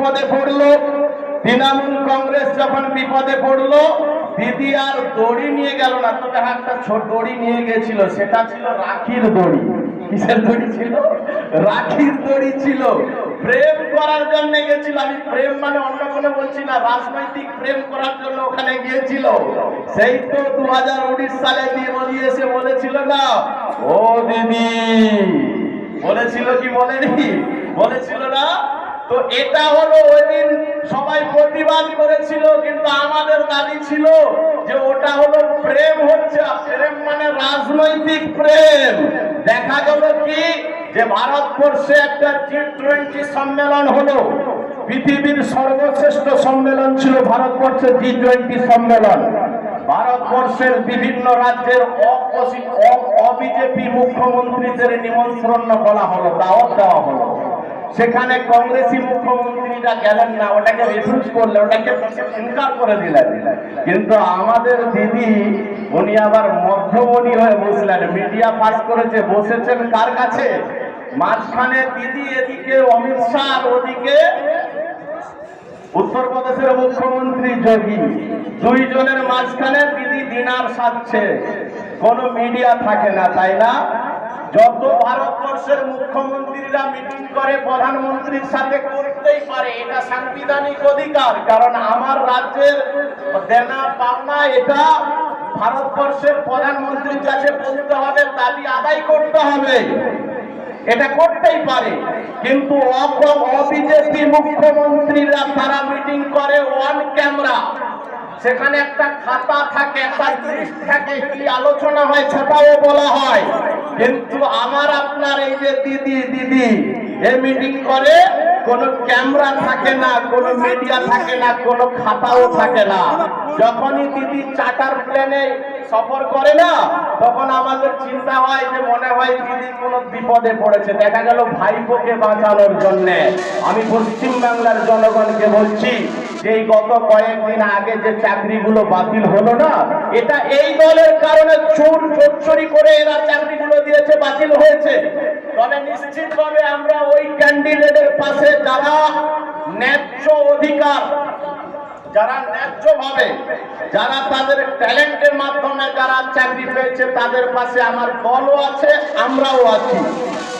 বিপদে পড়ল। তৃণমূল কংগ্রেস যখন বিপদে পড়ল, দিদি আর দড়ি নিয়ে গেল না তবে একটা ছোট দড়ি নিয়ে গেছিল, সেটা ছিল রাখির দড়ি। কিসের দড়ি ছিল? রাখির দড়ি ছিল। প্রেম করার জন্য গেছিল, আমি প্রেম মানে অন্য কোনো বলছি না, রাজনৈতিক প্রেম করার জন্য ওখানে গিয়েছিল। সেই তো দু হাজার উনিশ সালে দিয়ে মোদি এসে বলেছিল না, ও দিদি। বলেছিল কি বলেনি? বলেছিল না তো এটা হলো ওই দিন সবাই প্রতিবাদ করেছিল কিন্তু আমাদের দাবি ছিল যে ওটা হলো প্রেম হচ্ছে প্রেম মানে রাজনৈতিক প্রেম দেখা গেল কি যে ভারতবর্ষে একটা টি টোয়েন্টি সম্মেলন হলো পৃথিবীর সর্বশ্রেষ্ঠ সম্মেলন ছিল ভারতবর্ষের টি টোয়েন্টি সম্মেলন ভারতবর্ষের বিভিন্ন রাজ্যের অবিজেপি মুখ্যমন্ত্রীদের নিমন্ত্রণ করা হলো দাওয়াত দেওয়া হলো সেখানে কংগ্রেসি মুখ্যমন্ত্রীরা গেলেন না, ওটাকে রিফিউজ করলে, ওটাকে ইনকার করে দিলেন। কিন্তু আমাদের দিদি, উনি আবার মধ্যমণি হয়ে বসলেন। মিডিয়া পাস করেছে, বসেছেন কার কাছে? মাঝখানে দিদি এদিকে, অমিত শাহ ওদিকে। উত্তরপ্রদেশের মুখ্যমন্ত্রী যোগী। দুইজনের মাঝখানে দিদি দিনার সাজছে। কোনো মিডিয়া থাকে না, তাই না? যত ভারতবর্ষের মুখ্যমন্ত্রীরা মিটিং করে, প্রধানমন্ত্রীর সাথে করতেই পারে, এটা সাংবিধানিক অধিকার। কারণ আমার রাজ্যের দেনা পাওনা, এটা ভারতবর্ষের প্রধানমন্ত্রীর কাছে বলতে হবে, দাবি আদায় করতে হবে। এটা করতেই পারে। কিন্তু অবিজেপি মুখ্যমন্ত্রীরা তারা মিটিং করে ওয়ান ক্যামেরা। সেখানে একটা খাতা থাকে একটা থাকে কি আলোচনা হয় সেটাও বলা হয়। কিন্তু আমার আপনার এই যে দিদি দিদি, এ মিটিং করে কোনো ক্যামেরা থাকে না, কোনো মিডিয়া থাকে না, কোনো খাতাও থাকে না। যখনই দিদি চার্টার প্লেনে সফর করে না, তখন আমাদের চিন্তা হয় যে মনে হয় দিদি কোনো বিপদে পড়েছে। দেখা গেল ভাইপোকে বাঁচানোর জন্য। আমি পশ্চিম বাংলার জনগণকে বলছি যে এই গত কয়েকদিন আগে যে চাকরিগুলো বাতিল হলো না, এটা এই দলের কারণে চোর চোরচুরি করে এরা চাকরিগুলো দিয়েছে, বাতিল হয়েছে। তবে নিশ্চিতভাবে আমরা ওই ক্যান্ডিডেটের পাশে যারা ন্যায্য অধিকার, যারা ন্যায্য ভাবে যারা তাদের ট্যালেন্টের মাধ্যমে যারা চাকরি পেয়েছে, তাদের পাশে আমার দলও আছে, আমরাও আছি।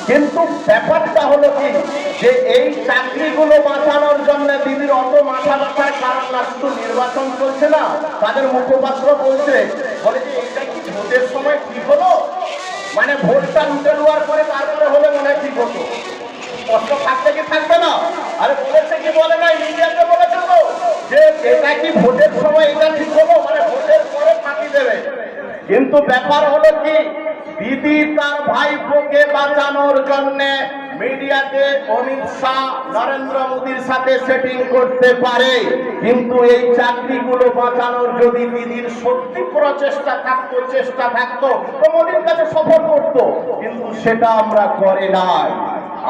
কিন্তু ব্যাপারটা হলো কি, যে এই চাকরিগুলো বাঁচানোর জন্য দিদির অত মাথা ব্যথার কারণ না শুধু নির্বাচন চলছে না। তাদের মুখপাত্র বলছে, বলে যে ভোটের সময় ঠিক হলো? মানে ভোটটা লুটে নেওয়ার পরে তারপরে হলে মনে হয় ঠিক হতো। কষ্ট থাকতে কি থাকবে না? আরে বলেছে কি বলে নাই? মিডিয়াকে বলেছে তো। যে এটা কি ভোটের সময় এটা ঠিক হলো? মানে ভোটের পরে ফাঁকি দেবে। কিন্তু ব্যাপার হলো কি, দিদি তার ভাইপোকে বাঁচানোর জন্য মিডিয়াতে অমিত শাহ, নরেন্দ্র মোদীর সাথে সেটিং করতে পারে। কিন্তু এই চাকরিগুলো বাঁচানোর যদি দিদির সত্যি প্রচেষ্টা থাকতো, চেষ্টা থাকতো, তো মোদীর কাছে সফর করতো। কিন্তু সেটা আমরা করে নাই।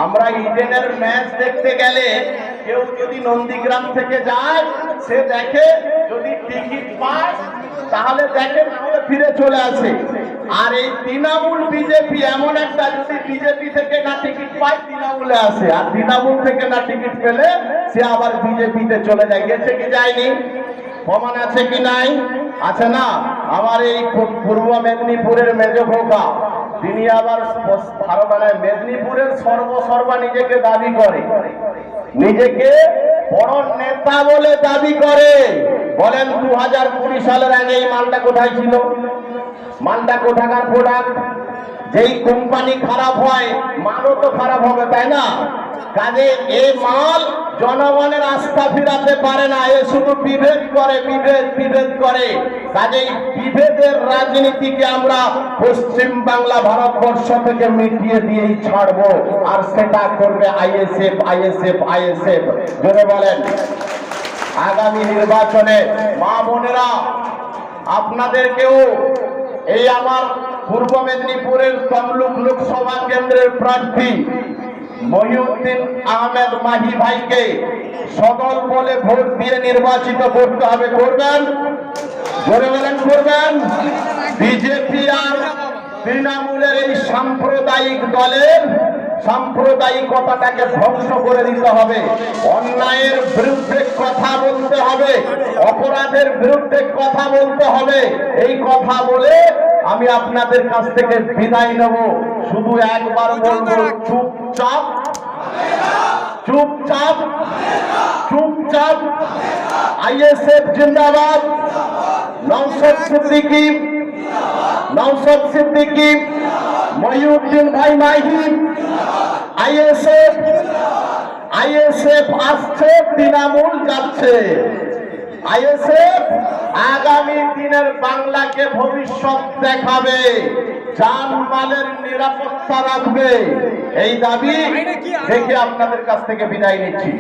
আমরা ইডেনের ম্যাচ দেখতে গেলে কেউ যদি নন্দীগ্রাম থেকে যায়, সে দেখে যদি টিকিট পায়, তাহলে দেখে নাহলে ফিরে চলে আসে। আর এই তৃণমূল বিজেপি এমন একটা যদি বিজেপি থেকে না টিকিট পায়, তৃণমূলে আসে। আর তৃণমূল থেকে না টিকিট পেলে সে আবার বিজেপিতে চলে যায়। গেছে কি যায়নি? প্রমাণ আছে কি নাই? আছে না? আমার এই পূর্ব মেদিনীপুরের মেজ তিনি আবার মানে মেদিনীপুরের সর্বসর্বা নিজেকে দাবি করে। নিজেকে বড় নেতা বলে দাবি করে। বলেন দু হাজার কুড়ি সালের আগে এই মালটা কোথায় ছিল? মালটা কোথাকার প্রোডাক্ট যেই কোম্পানি খারাপ হয়, মালও তো খারাপ হবে, তাই না? কাজে এ মাল জনগণের আস্থা ফিরাতে পারে না, এ শুধু বিভেদ করে, বিভেদ বিভেদ করে। কাজেই বিভেদের রাজনীতিকে আমরা পশ্চিম বাংলা ভারতবর্ষ থেকে মিটিয়ে দিয়েই ছাড়বো, আর সেটা করবে আইএসএফ আইএসএফ আইএসএফ। জোরে বলেন। আগামী নির্বাচনে, মা বোনেরা, আপনাদেরকেও এই আমার পূর্ব মেদিনীপুরের তমলুক লোকসভা কেন্দ্রের প্রার্থী মহিউদ্দিন আহমেদ মাহি ভাইকে সকল বলে ভোট দিয়ে নির্বাচিত করতে হবে। করবেন? ধরে বলেন, করবেন? বিজেপি আর তৃণমূলের এই সাম্প্রদায়িক দলের সাম্প্রদায়িকতাটাকে ধ্বংস করে দিতে হবে। অন্যায়ের বিরুদ্ধে কথা বলতে হবে। অপরাধের বিরুদ্ধে কথা বলতে হবে। এই কথা বলে আমি আপনাদের কাছ থেকে বিদায় নেব। শুধু একবার বলব চুপচাপ। চুপচাপ। চুপচাপ। আইএসএফ জিন্দাবাদ। নৌসদ সিদ্দিকী। নৌসদ সিদ্দিকী। মহিউদ্দিন ভাই মাহিম আইএসএফ আইএসএফ আসছে তৃণমূল যাচ্ছে। আইএসএফ আগামী দিনের বাংলাকে ভবিষ্যৎ দেখাবে জানমালের নিরাপত্তা রাখবে। এই দাবি দেখে আপনাদের কাছ থেকে বিদায় নিচ্ছি।